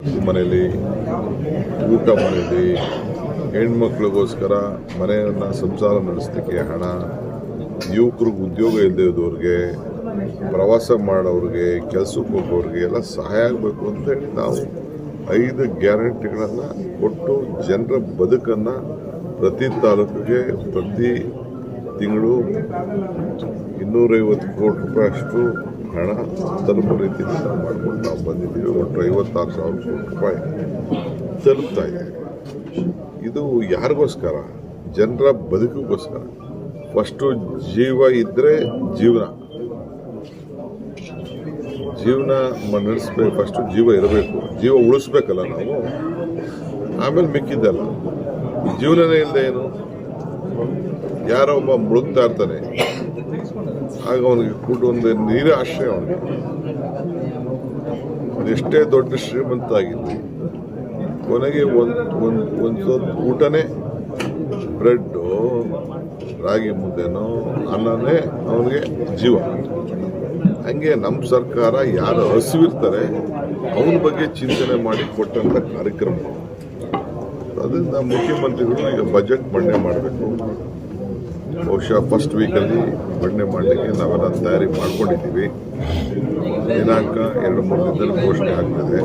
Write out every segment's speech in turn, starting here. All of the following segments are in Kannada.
ಮನೆಯಲ್ಲಿ ಊಟ ಮನೆಯಲ್ಲಿ ಹೆಣ್ಮಕ್ಳಿಗೋಸ್ಕರ ಮನೆಯನ್ನು ಸಂಸಾರ ನಡೆಸಲಿಕ್ಕೆ ಹಣ, ಯುವಕರಿಗೆ ಉದ್ಯೋಗ ಇಲ್ಲದೆ ಇದ್ದವ್ರಿಗೆ, ಪ್ರವಾಸ ಮಾಡೋರಿಗೆ ಕೆಲಸಕ್ಕೆ ಹೋಗೋರಿಗೆ ಎಲ್ಲ ಸಹಾಯ ಆಗಬೇಕು ಅಂತ ಹೇಳಿ ನಾವು ಐದು ಗ್ಯಾರಂಟಿಗಳನ್ನು ಕೊಟ್ಟು ಜನರ ಬದುಕನ್ನು ಪ್ರತಿ ತಾಲೂಕಿಗೆ ಪ್ರತಿ ತಿಂಗಳು ಇನ್ನೂರೈವತ್ತು ಕೋಟಿ ರೂಪಾಯಿ ಅಷ್ಟು ಹಣ ತಲುಪೋ ರೀತಿಯಲ್ಲಿ ನಾವು ಮಾಡ್ಕೊಂಡು ನಾವು ಬಂದಿದ್ದೀವಿ. ಒಟ್ಟು ಐವತ್ತಾರು ಸಾವಿರ ಕೋಟಿ ರೂಪಾಯಿ ತಲುಪ್ತಾ ಇದೆ. ಇದು ಯಾರಿಗೋಸ್ಕರ? ಜನರ ಬದುಕಿಗೋಸ್ಕರ. ಫಸ್ಟು ಜೀವ ಇದ್ದರೆ ಜೀವನ. ಜೀವನ ನಡೆಸ್ಬೇಕು ಫಸ್ಟು ಜೀವ ಇರಬೇಕು. ಜೀವ ಉಳಿಸ್ಬೇಕಲ್ಲ ನಾವು. ಆಮೇಲೆ ಮಿಕ್ಕಿದ್ದಲ್ಲ. ಜೀವನನೇ ಇಲ್ಲದೆ ಏನು? ಯಾರೋ ಒಬ್ಬ ಮುಳುಗ್ತಾ ಇರ್ತಾನೆ. ಆಗ ಅವನಿಗೆ ಕೂಟ ಒಂದು ನೀರ ಆಶ್ರಯ ಅವನಿಗೆ ಅದೆಷ್ಟೇ ದೊಡ್ಡ ಶ್ರೀಮಂತ ಆಗಿತ್ತು ಕೊನೆಗೆ ಒಂದು ಒಂದು ಒಂದು ಊಟನೇ, ಬ್ರೆಡ್ಡು, ರಾಗಿ ಮುದ್ದೆನೋ, ಅನ್ನನೇ ಅವನಿಗೆ ಜೀವ. ಹಂಗೆ ನಮ್ಮ ಸರ್ಕಾರ ಯಾರು ಹಸಿವಿರ್ತಾರೆ, ಅವನ ಬಗ್ಗೆ ಚಿಂತನೆ ಮಾಡಿ ಕೊಟ್ಟಂಥ ಕಾರ್ಯಕ್ರಮ. ಅದರಿಂದ ಮುಖ್ಯಮಂತ್ರಿಗಳು ಈಗ ಬಜೆಟ್ ಮಂಡನೆ ಮಾಡಬೇಕು. ಬಹುಶಃ ಫಸ್ಟ್ ವೀಕಲ್ಲಿ ಬಿಡುಗಡೆ ಮಾಡಲಿಕ್ಕೆ ನಾವೆಲ್ಲ ತಯಾರಿ ಮಾಡ್ಕೊಂಡಿದ್ದೀವಿ. ದಿನಾಂಕ ಎರಡು ಮೂರು ದಿನದಲ್ಲಿ ಘೋಷಣೆ ಆಗ್ತದೆ.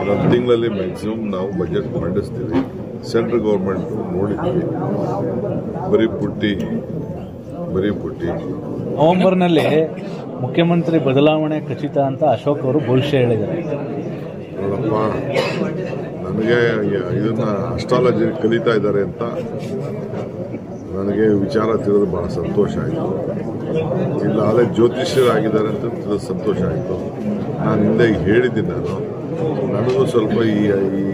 ಇನ್ನೊಂದು ತಿಂಗಳಲ್ಲಿ ಮ್ಯಾಕ್ಸಿಮಮ್ ನಾವು ಬಜೆಟ್ ಮಂಡಿಸ್ತೀವಿ. ಸೆಂಟ್ರಲ್ ಗೌರ್ಮೆಂಟು ನೋಡಿದ್ದೀವಿ. ಬರೀ ಪುಟ್ಟಿ ಬರೀ ಪುಟ್ಟಿ. ನವೆಂಬರ್ನಲ್ಲಿ ಮುಖ್ಯಮಂತ್ರಿ ಬದಲಾವಣೆ ಖಚಿತ ಅಂತ ಅಶೋಕ್ ಅವರು ಭವಿಷ್ಯ ಹೇಳಿದ್ದಾರೆ. ನೋಡಪ್ಪ. ನನಗೆ ಇದನ್ನು ಅಸ್ಟ್ರಾಲಜಿ ಕಲಿತಾ ಇದ್ದಾರೆ ಅಂತ ನನಗೆ ವಿಚಾರ ತಿಳಿದು ಭಾಳ ಸಂತೋಷ ಆಯಿತು. ಇಲ್ಲ, ಅಲ್ಲೇ ಜ್ಯೋತಿಷ್ಯರಾಗಿದ್ದಾರೆ ಅಂತ ತಿಳಿದು ಸಂತೋಷ ಆಯಿತು. ನಾನು ಹಿಂದೆ ಹೇಳಿದ್ದೀನಿ ನಾನು. ನನಗೂ ಸ್ವಲ್ಪ ಈ ಈ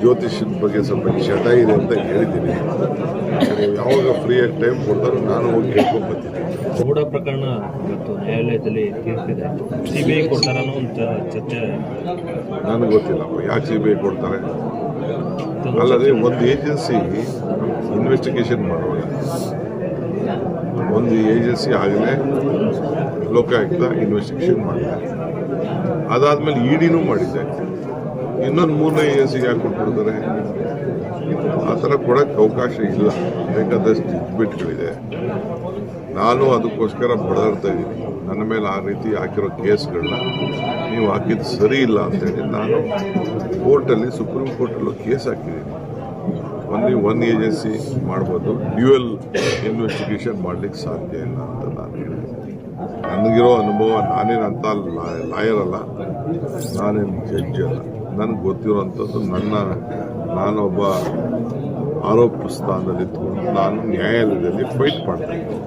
ಜ್ಯೋತಿಷ್ಯದ ಬಗ್ಗೆ ಸ್ವಲ್ಪ ಚಟ ಇದೆ ಅಂತ ಹೇಳಿದ್ದೀನಿ. ಯಾವಾಗ ಫ್ರೀಯಾಗಿ ಟೈಮ್ ಕೊಡ್ತಾರೋ ನಾನು ಹೋಗಿ ಕೇಳ್ಕೊಂಡು ಬರ್ತೀನಿ. ಗೌಡ ಪ್ರಕರಣ ಇವತ್ತು ನ್ಯಾಯಾಲಯದಲ್ಲಿ ತೀರ್ಪಿದೆ. ಸಿ ಬಿ ಐ ಒಂದು ಅಂತ ಚರ್ಚೆ ನನಗೆ ಗೊತ್ತಿಲ್ಲಪ್ಪ ಯಾಕೆ ಸಿ ಬಿ ಐ ಕೊಡ್ತಾರೆ ಅಲ್ಲದೆ ಒಂದು ಏಜೆನ್ಸಿ ಇನ್ವೆಸ್ಟಿಗೇಷನ್ ಮಾಡುವಾಗ. ಒಂದು ಏಜೆನ್ಸಿ ಆಗಲೇ ಲೋಕಾಯುಕ್ತ ಇನ್ವೆಸ್ಟಿಗೇಷನ್ ಮಾಡಿದೆ ಅದಾದ್ಮೇಲೆ ಇಡಿನೂ ಮಾಡಿದೆ ಇನ್ನೊಂದು ಮೂರನೇ ಏಜೆನ್ಸಿಗೆ ಯಾಕೆ ಕೊಟ್ಬಿಡ್ತಾರೆ? ಆ ಥರ ಕೊಡೋಕ್ಕೆ ಅವಕಾಶ ಇಲ್ಲ. ಬೇಕಾದಷ್ಟು ಜಡ್ಜ್ಮೆಂಟ್ಗಳಿದೆ ನಾನು ಅದಕ್ಕೋಸ್ಕರ ಬಡದಾಡ್ತಾ ಇದ್ದೀನಿ. ನನ್ನ ಮೇಲೆ ಆ ರೀತಿ ಹಾಕಿರೋ ಕೇಸ್ಗಳನ್ನ ನೀವು ಹಾಕಿದ್ದು ಸರಿ ಇಲ್ಲ ಅಂತೇಳಿ ನಾನು ಕೋರ್ಟಲ್ಲಿ, ಸುಪ್ರೀಂ ಕೋರ್ಟಲ್ಲೂ ಕೇಸ್ ಹಾಕಿದ್ದೀನಿ. ಒನ್ಲಿ ಒನ್ ಏಜೆನ್ಸಿ ಮಾಡ್ಬೋದು. ಡ್ಯೂಯಲ್ ಇನ್ವೆಸ್ಟಿಗೇಷನ್ ಮಾಡ್ಲಿಕ್ಕೆ ಸಾಧ್ಯ ಇಲ್ಲ ಅಂತ ನಾನು ಹೇಳಿದ್ದೀನಿ ನನಗಿರೋ ಅನುಭವ ನಾನೇನಂತ ಲಾಯರ್ ಅಲ್ಲ, ನಾನೇನು ಜಡ್ಜ್ ಅಲ್ಲ. ನನಗೆ ಗೊತ್ತಿರೋವಂಥದ್ದು ನನ್ನ ನಾನೊಬ್ಬ ಆರೋಪ ಸ್ಥಾನದಲ್ಲಿ ನಾನು ನ್ಯಾಯಾಲಯದಲ್ಲಿ ಫೈಟ್ ಮಾಡ್ತಾ ಇದ್ದೀನಿ